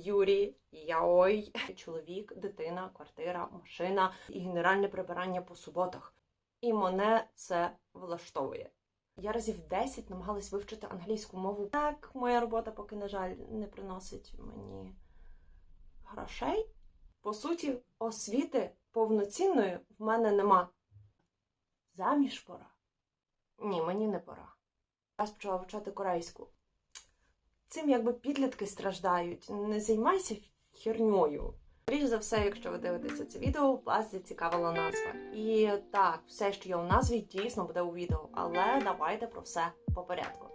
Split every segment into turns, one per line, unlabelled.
Юрій, Яой, чоловік, дитина, квартира, машина і генеральне прибирання по суботах. І мене це влаштовує. Я разів 10 намагалась вивчити англійську мову. Так, моя робота поки, на жаль, не приносить мені грошей. По суті, освіти повноцінної в мене нема. Заміж пора. Ні, мені не пора. Я почала вивчати корейську. Цим якби підлітки страждають. Не займайся херньою. Скоріше за все, якщо ви дивитеся це відео, вас зацікавила назва. І так, все, що є у назві, дійсно буде у відео, але давайте про все по порядку.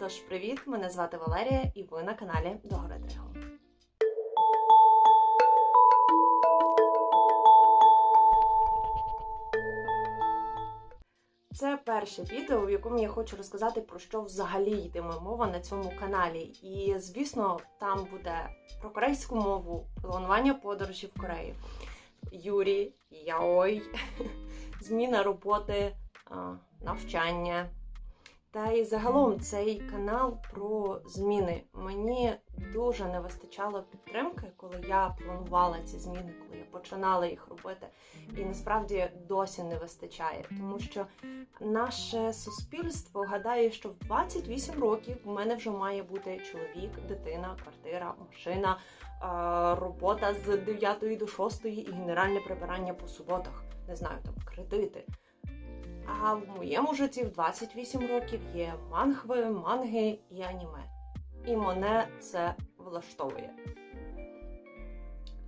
Тож, привіт, мене звати Валерія, і ви на каналі Догори Дригу. Перше відео, в якому я хочу розказати про що взагалі йтиме мова на цьому каналі. І, звісно, там буде про корейську мову, планування подорожі в Кореї, Юрі, Яой, зміна роботи, навчання. Та й загалом цей канал про зміни. Мені дуже не вистачало підтримки, коли я планувала ці зміни, коли я починала їх робити. І насправді досі не вистачає, тому що наше суспільство гадає, що в 28 років в мене вже має бути чоловік, дитина, квартира, машина, робота з 9 до 6 і генеральне прибирання по суботах. Не знаю, там кредити. А в моєму житті в 28 років є мангви, манги і аніме. І мене це влаштовує.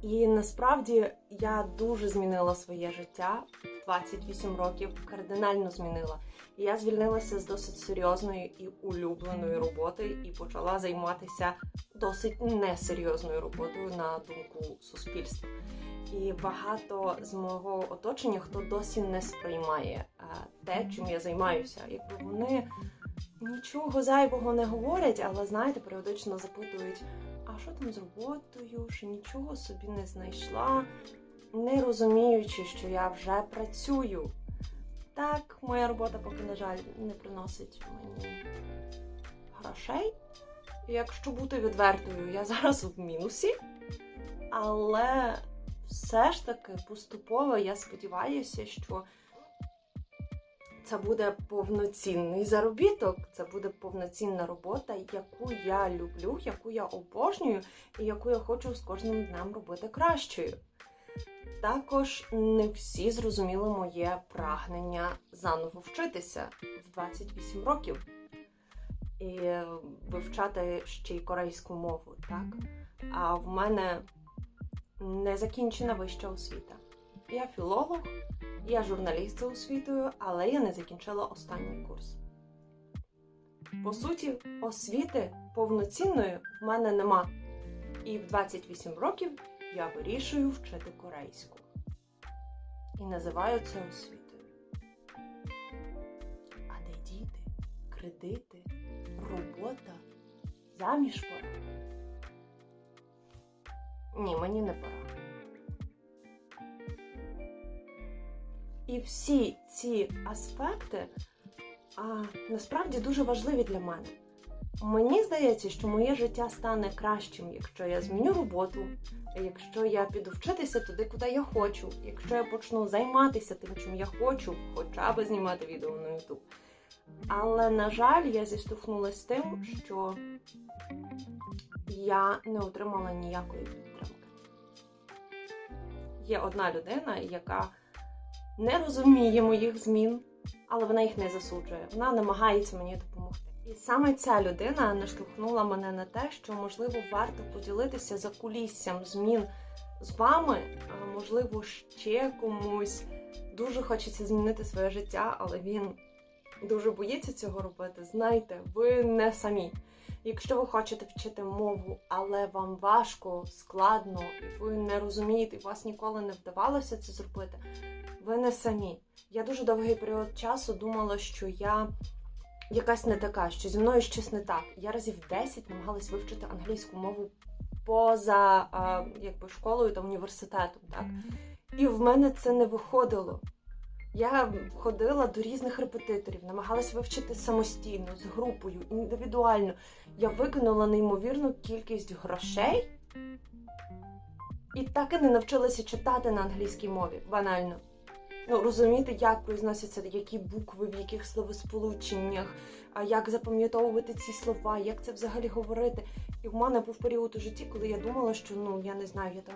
І насправді я дуже змінила своє життя в 28 років, кардинально змінила. Я звільнилася з досить серйозної і улюбленої роботи і почала займатися досить несерйозною роботою на думку суспільства. І багато з мого оточення, хто досі не сприймає е, те, чим я займаюся. Якби вони нічого зайвого не говорять, але знаєте, періодично запитують, а що там з роботою, що нічого собі не знайшла, не розуміючи, що я вже працюю. Так, моя робота поки, на жаль, не приносить мені грошей. Якщо бути відвертою, я зараз в мінусі, але все ж таки поступово я сподіваюся, що це буде повноцінний заробіток, це буде повноцінна робота, яку я люблю, яку я обожнюю, і яку я хочу з кожним днем робити кращою. Також не всі зрозуміли моє прагнення заново вчитися в 28 років і вивчати ще й корейську мову, так? А в мене не закінчена вища освіта. Я філолог, я журналіст за освітою, але я не закінчила останній курс. По суті, освіти повноцінної в мене нема. І в 28 років я вирішую вчити корейську. І називаю це освітою. А де діти, кредити, робота, заміж пора? Ні, мені не пора. І всі ці аспекти а, насправді дуже важливі для мене. Мені здається, що моє життя стане кращим, якщо я зміню роботу, якщо я піду вчитися туди, куди я хочу, якщо я почну займатися тим, чим я хочу, хоча б знімати відео на YouTube. Але, на жаль, я зіштовхнулася з тим, що я не отримала ніякої підтримки. Є одна людина, яка не розуміє моїх змін, але вона їх не засуджує. Вона намагається мені допомогти. І саме ця людина наштовхнула мене на те, що можливо варто поділитися за куліссям змін з вами, а можливо, ще комусь дуже хочеться змінити своє життя, але він дуже боїться цього робити. Знайте, ви не самі. Якщо ви хочете вчити мову, але вам важко, складно, і ви не розумієте, і вас ніколи не вдавалося це зробити, ви не самі. Я дуже довгий період часу думала, що я якась не така, що зі мною щось не так. Я разів 10 намагалась вивчити англійську мову поза а, якби школою та університетом. Так? І в мене це не виходило. Я ходила до різних репетиторів, намагалась вивчити самостійно, з групою, індивідуально. Я викинула неймовірну кількість грошей І так і не навчилася читати на англійській мові, банально. Ну, розуміти, як произносяться які букви, в яких словосполученнях, а як запам'ятовувати ці слова, як це взагалі говорити. І в мене був період у житті, коли я думала, що ну я не знаю, я там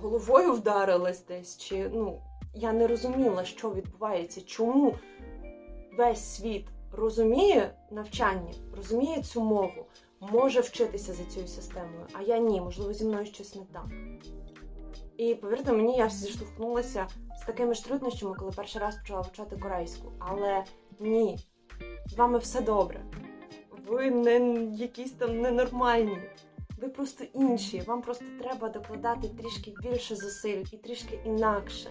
головою вдарилась десь, чи ну я не розуміла, що відбувається, чому весь світ розуміє навчання, розуміє цю мову, може вчитися за цією системою, а я ні, можливо, зі мною щось не так. І повірте мені, я зіштовхнулася з такими ж труднощами, коли перший раз почала вивчати корейську. Але ні, з вами все добре. Ви не якісь там ненормальні. Ви просто інші. Вам просто треба докладати трішки більше зусиль і трішки інакше.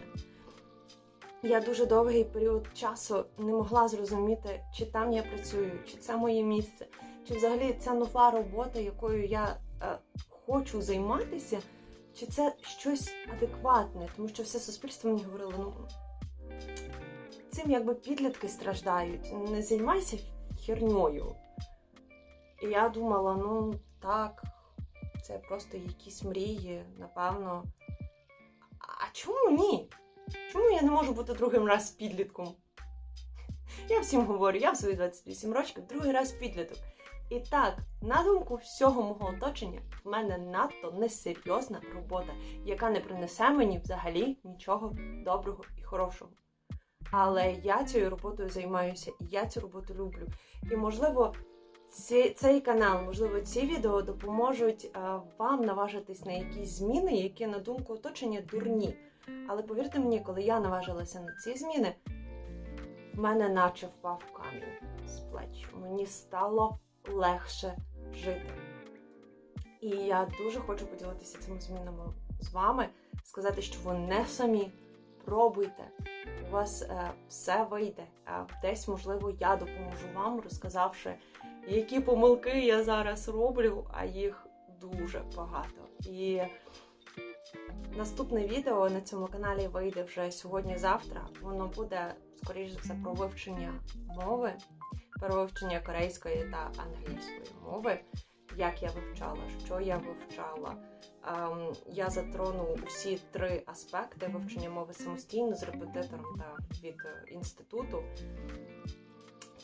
Я дуже довгий період часу не могла зрозуміти, чи там я працюю, чи це моє місце, чи взагалі це нова робота, якою я е, хочу займатися, чи це щось адекватне, тому що все суспільство мені говорило, ну цим якби підлітки страждають, не займайся херньою. І я думала, ну так, це просто якісь мрії, напевно. А чому ні? Чому я не можу бути другим раз підлітком? Я всім говорю, я в свої 28 років другий раз підліток. І так, на думку всього мого оточення, в мене надто несерйозна робота, яка не принесе мені взагалі нічого доброго і хорошого. Але я цією роботою займаюся, і я цю роботу люблю. І можливо, ці, цей канал, можливо, ці відео допоможуть а, вам наважитись на якісь зміни, які, на думку оточення, дурні. Але повірте мені, коли я наважилася на ці зміни, в мене наче впав камінь з плеч. Мені стало легше жити. І я дуже хочу поділитися цими змінами з вами, сказати, що ви не самі. Пробуйте, у вас е, все вийде. Е, десь, можливо, я допоможу вам, розказавши, які помилки я зараз роблю, а їх дуже багато. І наступне відео на цьому каналі вийде вже сьогодні-завтра. Воно буде, скоріш за все, про вивчення мови, про вивчення корейської та англійської мови. Як я вивчала, що я вивчала. Ем, я затрону усі три аспекти вивчення мови самостійно з репетитором та від е, інституту.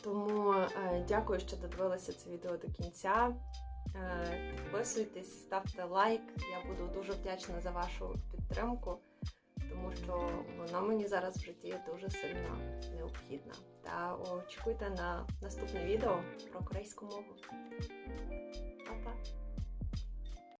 Тому е, дякую, що додивилися це відео до кінця. Е, підписуйтесь, ставте лайк. Я буду дуже вдячна за вашу підтримку, тому що вона мені зараз в житті дуже сильно необхідна. Та очікуйте на наступне відео про корейську мову. Па-па!